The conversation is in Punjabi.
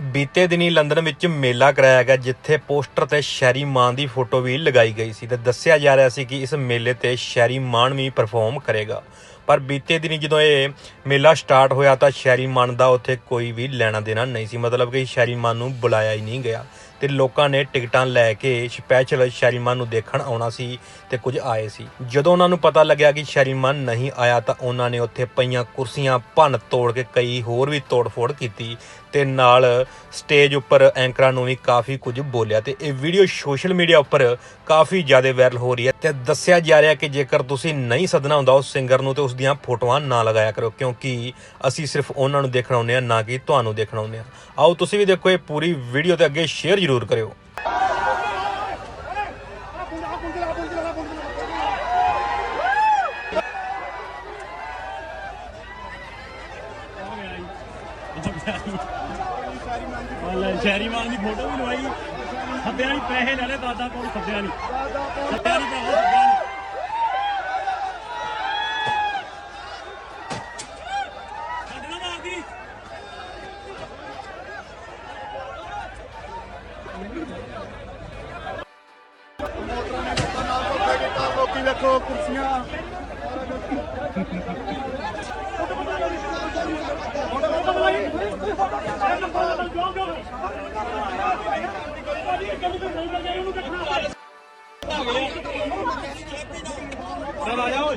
ਬੀਤੇ ਦਿਨੀ ਲੰਡਨ ਵਿੱਚ ਮੇਲਾ ਕਰਾਇਆ ਗਿਆ, ਜਿੱਥੇ ਪੋਸਟਰ ਤੇ ਸ਼ੈਰੀ ਮਾਨ ਦੀ ਫੋਟੋ ਵੀ ਲਗਾਈ ਗਈ ਸੀ ਤੇ ਦੱਸਿਆ ਜਾ ਰਿਹਾ ਸੀ ਕਿ ਇਸ ਮੇਲੇ ਤੇ ਸ਼ੈਰੀ ਮਾਨ ਵੀ ਪਰਫਾਰਮ ਕਰੇਗਾ। ਪਰ ਬੀਤੇ ਦਿਨੀ ਜਦੋਂ ਇਹ ਮੇਲਾ ਸਟਾਰਟ ਹੋਇਆ ਤਾਂ ਸ਼ੈਰੀ ਮਾਨ ਦਾ ਉੱਥੇ ਕੋਈ ਵੀ ਲੈਣਾ ਦੇਣਾ ਨਹੀਂ ਸੀ। ਮਤਲਬ ਕਿ ਸ਼ੈਰੀ ਮਾਨ ਨੂੰ ਬੁਲਾਇਆ ਹੀ ਨਹੀਂ ਗਿਆ। ਤੇ ਲੋਕਾਂ ਨੇ ਟਿਕਟਾਂ ਲੈ ਕੇ ਸਪੈਸ਼ਲ ਸ਼ੈਰੀਮਾਨ ਨੂੰ ਦੇਖਣ ਆਉਣਾ ਸੀ ਤੇ ਕੁਝ ਆਏ ਸੀ। ਜਦੋਂ ਉਹਨਾਂ ਨੂੰ ਪਤਾ ਲੱਗਿਆ ਕਿ ਸ਼ੈਰੀਮਾਨ ਨਹੀਂ ਆਇਆ ਤਾਂ ਉਹਨਾਂ ਨੇ ਉੱਥੇ ਪਈਆਂ ਕੁਰਸੀਆਂ ਭੰਨ ਤੋੜ ਕੇ ਕਈ ਹੋਰ ਵੀ ਤੋੜ-ਫੋੜ ਕੀਤੀ ਤੇ ਨਾਲ ਸਟੇਜ ਉੱਪਰ ਐਂਕਰਾਂ ਨੂੰ ਵੀ ਕਾਫੀ ਕੁਝ ਬੋਲਿਆ ਤੇ ਇਹ ਵੀਡੀਓ ਸੋਸ਼ਲ ਮੀਡੀਆ ਉੱਪਰ ਕਾਫੀ ਜ਼ਿਆਦਾ ਵਾਇਰਲ ਹੋ ਰਹੀ ਹੈ ਤੇ ਦੱਸਿਆ ਜਾ ਰਿਹਾ ਕਿ ਜੇਕਰ ਤੁਸੀਂ ਨਹੀਂ ਸੱਦਣਾ ਹੁੰਦਾ ਉਸ ਸਿੰਗਰ ਨੂੰ ਤੇ ਉਸ ਦੀਆਂ ਫੋਟੋਆਂ ਨਾ ਲਗਾਇਆ ਕਰੋ ਕਿਉਂਕਿ ਅਸੀਂ ਸਿਰਫ ਉਹਨਾਂ ਨੂੰ ਦੇਖਣਾ ਹੁੰਦੇ ਹਾਂ, ਨਾ ਕਿ ਤੁਹਾਨੂੰ ਦੇਖਣਾ ਹੁੰਦੇ ਹਾਂ। ਆਓ ਤੁਸੀਂ ਵੀ ਦੇਖੋ ਇਹ ਪੂਰੀ ਵੀਡੀਓ ਤੇ ਅੱਗੇ ਸ਼ੇਅਰ ਜ਼ਰੂਰ ਕਰਿਓ। ਸ਼ਹਿਰੀ ਮਾਨ ਦੀ ਫੋਟੋ ਵੀ ਲਵਾਈ। ਸੱਦਿਆ ਨਹੀਂ ਪੈਸੇ ਲੈ ਲੈ, ਦਾਦਾ ਕੋਲ ਸੱਦਿਆ ਨਹੀਂ ਸੱਦਿਆ ਨਹੀਂ ਸੱਦਿਆ ਨਹੀਂ ਕੀਤਾ ਲੋਕੀ ਵੇਖੋ ਕੁਰਸੀਆਂ। ਚੱਲ ਆ ਜਾ ਓਏ